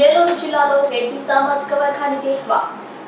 నెల్లూరు జిల్లాలో రెడ్డి సామాజిక వర్గానికి హవా.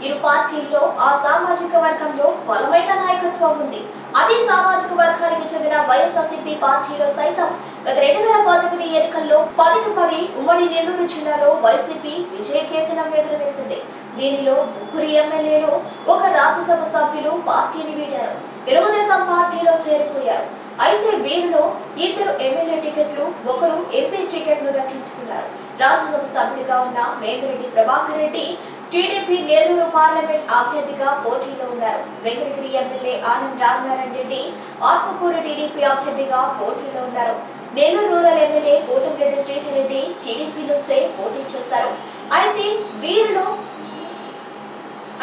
ఇరు పార్టీల్లో ఆ సామాజిక వర్గంలో బలమైన నాయకత్వం ఉంది. అదే సామాజిక వర్గానికి చెందిన వైఎస్ఆర్సీపీ పార్టీలో సైతం గత రెండు వేల పంతొమ్మిది ఎన్నికల్లో పదికి పది ఉమ్మడి నెల్లూరు జిల్లాలో వైసీపీ విజయకేతనం ఎగురవేసింది. దీనిలో ముగ్గురు ఎమ్మెల్యేలు ఒక రాజ్యసభ సభ్యులు పార్టీని వీడారు. తెలుగుదేశం పార్టీలో చేరిపోయారు. అయితే వీరిలో ఇద్దరు ఎమ్మెల్యే టికెట్లు ఒకరు ఎంపీ టికెట్లు దక్కించుకున్నారు. రాజ్యసభ సభ్యుడిగా ఉన్న వేమిరెడ్డి ప్రభాకర్ రెడ్డి టీడీపీ నెల్లూరు పార్లమెంట్ అభ్యర్థిగా పోటీలో ఉన్నారు. వెంకటగిరి ఎమ్మెల్యే ఆనంద్ రామనారాయణ రెడ్డి ఆత్మకూరు టీడీపీ అభ్యర్థిగా పోటీలో ఉన్నారు. Nellore rural MLA Kotamreddy Sridhar Reddy TDP నుంచే పోటీ చేస్తారు. అయితే వీరిలో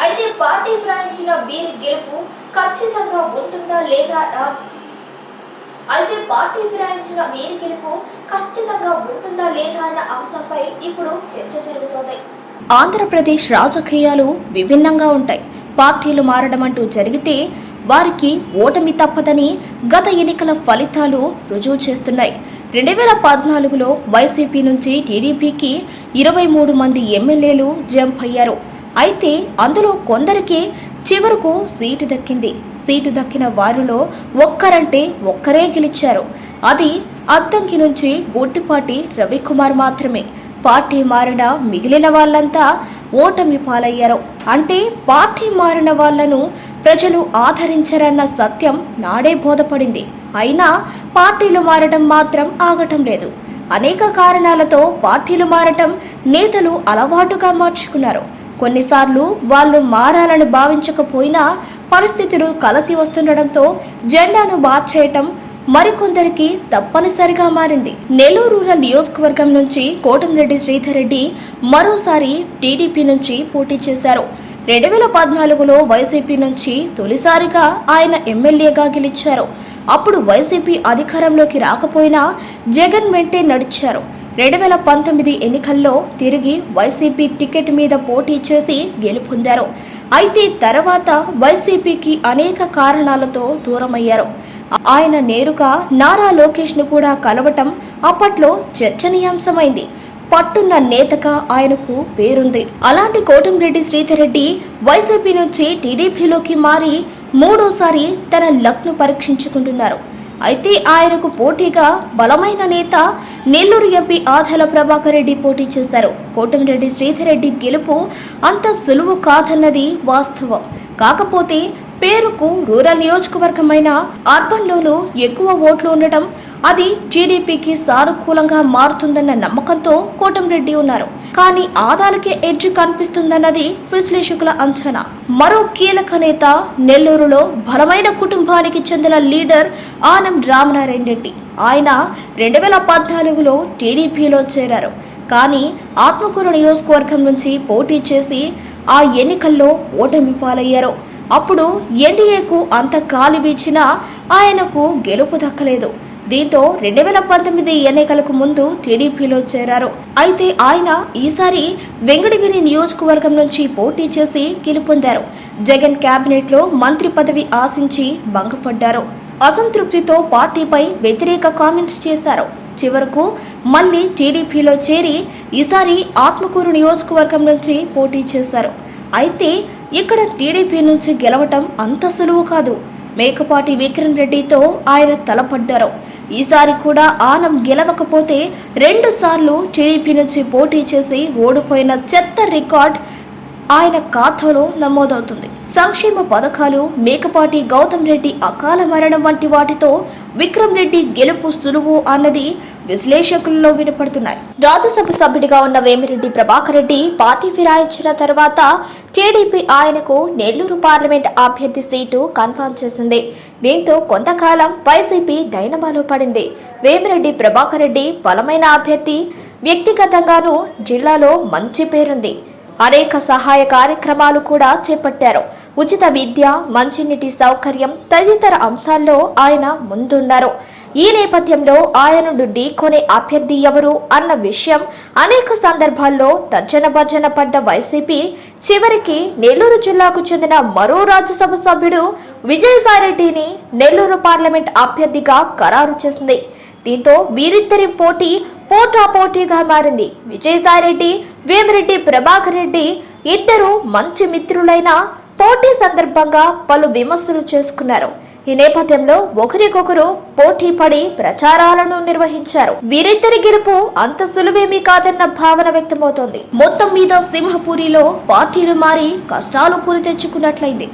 అయితే పార్టీ ఫిరాయించిన వీరి గెలుపు ఖచ్చితంగా ఉంటుందా లేదా అయితే పార్టీ ఫిరాయించిన వీరి గెలుపు ఖచ్చితంగా ఉంటుందా లేదా అన్న అంశంపై ఇప్పుడు చర్చ జరుగుతోంది. ఆంధ్రప్రదేశ్ రాజకీయాలు విభిన్నంగా ఉంటాయి. పార్టీలు మారడం అంటూ జరిగితే వారికి ఓటమి తప్పదని గత ఎన్నికల ఫలితాలు రుజువు చేస్తున్నాయి. రెండు వేల పద్నాలుగులో వైసీపీ నుంచి టీడీపీకి ఇరవై మూడు మంది ఎమ్మెల్యేలు జంప్ అయ్యారు. అయితే అందులో కొందరికి చివరకు సీటు దక్కింది. సీటు దక్కిన వారిలో ఒక్కరంటే ఒక్కరే గెలిచారు. అది అద్దంకి నుంచి గొట్టిపాటి రవికుమార్ మాత్రమే. పార్టీ మారిన మిగిలిన వాళ్ళంతా ఓటమి పాలయ్యారు. అంటే పార్టీ మారిన వాళ్ళను ప్రజలు ఆదరించరన్న సత్యం నాడే బోధపడింది. అయినా పార్టీలు మారడం మాత్రం ఆగటం లేదు. అనేక కారణాలతో పార్టీలు మారటం నేతలు అలవాటుగా మార్చుకున్నారు. కొన్నిసార్లు వాళ్ళు మారాలని భావించకపోయినా పరిస్థితులు కలసి వస్తుండడంతో జెండాను మార్చేయటం మరికొందరికి తప్పనిసరిగా మారింది. నెల్లూరు రూరల్ నియోజకవర్గం నుంచి కోటంరెడ్డి శ్రీధర్ రెడ్డి మరోసారి టీడీపీ నుంచి పోటీ చేశారు. రెండు వేల పద్నాలుగులో వైసీపీ నుంచి తొలిసారిగా ఆయన ఎమ్మెల్యేగా గెలిచారు. అప్పుడు వైసీపీ అధికారంలోకి రాకపోయినా జగన్ వెంటే నడిచారు. రెండు వేల పంతొమ్మిది ఎన్నికల్లో తిరిగి వైసీపీ టికెట్ మీద పోటీ చేసి గెలుపొందారు. అయితే తర్వాత వైసీపీకి అనేక కారణాలతో దూరమయ్యారు. ఆయన నేరుగా నారా లోకేష్ను కూడా కలవటం అప్పట్లో చర్చనీయాంశమైంది. పట్టున్న నేతగా ఆయనకు పేరుంది. అలాంటి కోటంరెడ్డి శ్రీధర్ రెడ్డి వైసీపీ నుంచి టీడీపీలోకి మారి మూడోసారి తన లక్ను పరీక్షించుకుంటున్నారు. అయితే ఆయనకు పోటీగా బలమైన నేత నెల్లూరు ఎంపీ ఆధాల ప్రభాకర్ రెడ్డి పోటీ చేశారు. కోటమిరెడ్డి శ్రీధర్ రెడ్డి గెలుపు అంత సులువు కాదన్నది వాస్తవం. కాకపోతే పేరుకు రూరల్ నియోజకవర్గమైన అర్బన్లోనూ ఎక్కువ ఓట్లు ఉండటం అది టీడీపీకి సానుకూలంగా మారుతుందన్న నమ్మకంతో కోటంరెడ్డి ఉన్నారు. కానీ ఆదాలకే ఎడ్జ్ కనిపిస్తుందన్నది విశ్లేషకుల అంచనా. మరో కీలక నేత నెల్లూరులో బలమైన కుటుంబానికి చెందిన లీడర్ ఆనం రామనారాయణ రెడ్డి. ఆయన రెండు వేల పద్నాలుగులో టీడీపీలో చేరారు. కానీ ఆత్మకూరు నియోజకవర్గం నుంచి పోటీ చేసి ఆ ఎన్నికల్లో ఓటమి పాలయ్యారు. అప్పుడు ఎన్డీఏకు అంత గాలి వీచినా ఆయనకు గెలుపు దక్కలేదు. దీంతో రెండు వేల పంతొమ్మిది ఎన్నికలకు ముందు టీడీపీలో చేరారు. అయితే ఆయన ఈసారి వెంకటగిరి నియోజకవర్గం నుంచి పోటీ చేసి గెలుపొందారు. జగన్ కేబినెట్లో మంత్రి పదవి ఆశించి భంగపడ్డారు. అసంతృప్తితో పార్టీపై వ్యతిరేక కామెంట్స్ చేశారు. చివరకు మళ్ళీ టీడీపీలో చేరి ఈసారి ఆత్మకూరు నియోజకవర్గం నుంచి పోటీ చేశారు. అయితే ఇక్కడ టీడీపీ నుంచి గెలవటం అంత సులువు కాదు. మేకపాటి విక్రమ్ రెడ్డితో ఆయన తలపడ్డారు. ఈసారి కూడా ఆనం గెలవకపోతే రెండు సార్లు టీడీపీ నుంచి పోటీ చేసి ఓడిపోయిన చెత్త రికార్డ్ ఆయన ఖాతాలో నమోదవుతుంది. సంక్షేమ పథకాలు మేకపాటి గౌతమ్ రెడ్డి అకాల మరణం వంటి వాటితో విక్రమ్ రెడ్డి గెలుపు సులువు అన్నది విశ్లేషకుల్లో వినపడుతున్నాయి. రాజ్యసభ సభ్యుడిగా ఉన్న వేమిరెడ్డి ప్రభాకర్ రెడ్డి పార్టీ ఫిరాయించిన తర్వాత టీడీపీ ఆయనకు నెల్లూరు పార్లమెంట్ అభ్యర్థి సీటు కన్ఫర్మ్ చేసింది. దీంతో కొంతకాలం వైసీపీ డైనమాలో పడింది. వేమిరెడ్డి ప్రభాకర్ రెడ్డి బలమైన అభ్యర్థి వ్యక్తిగతంగానూ జిల్లాలో మంచి పేరుంది. అనేక సహాయ కార్యక్రమాలు కూడా చేపట్టారు. ఉచిత విద్య మంచినీటి సౌకర్యం తదితర అంశాల్లో ఆయన ముందున్నారు. ఈ నేపథ్యంలో ఆయనను ఢీకొనే అభ్యర్థి ఎవరు అన్న విషయం అనేక సందర్భాల్లో తర్జన భర్జన పడ్డ వైసీపీ చివరికి నెల్లూరు జిల్లాకు చెందిన మరో రాజ్యసభ సభ్యుడు విజయసాయిరెడ్డిని నెల్లూరు పార్లమెంట్ అభ్యర్థిగా ఖరారు చేసింది. దీంతో వీరిద్దరి పోటీ పోటాపోటీగా మారింది. విజయసాయిరెడ్డి వేమిరెడ్డి ప్రభాకర్ రెడ్డి ఇద్దరు మంచి మిత్రులైన పోటీ సందర్భంగా పలు విమర్శలు చేసుకున్నారు. ఈ నేపథ్యంలో ఒకరికొకరు పోటీ పడి ప్రచారాలను నిర్వహించారు. వీరిద్దరి గెలుపు అంత సులువేమీ కాదన్న భావన వ్యక్తమవుతోంది. మొత్తం మీద సింహపురిలో పార్టీలు మారి కష్టాలు కొని తెచ్చుకున్నట్లయింది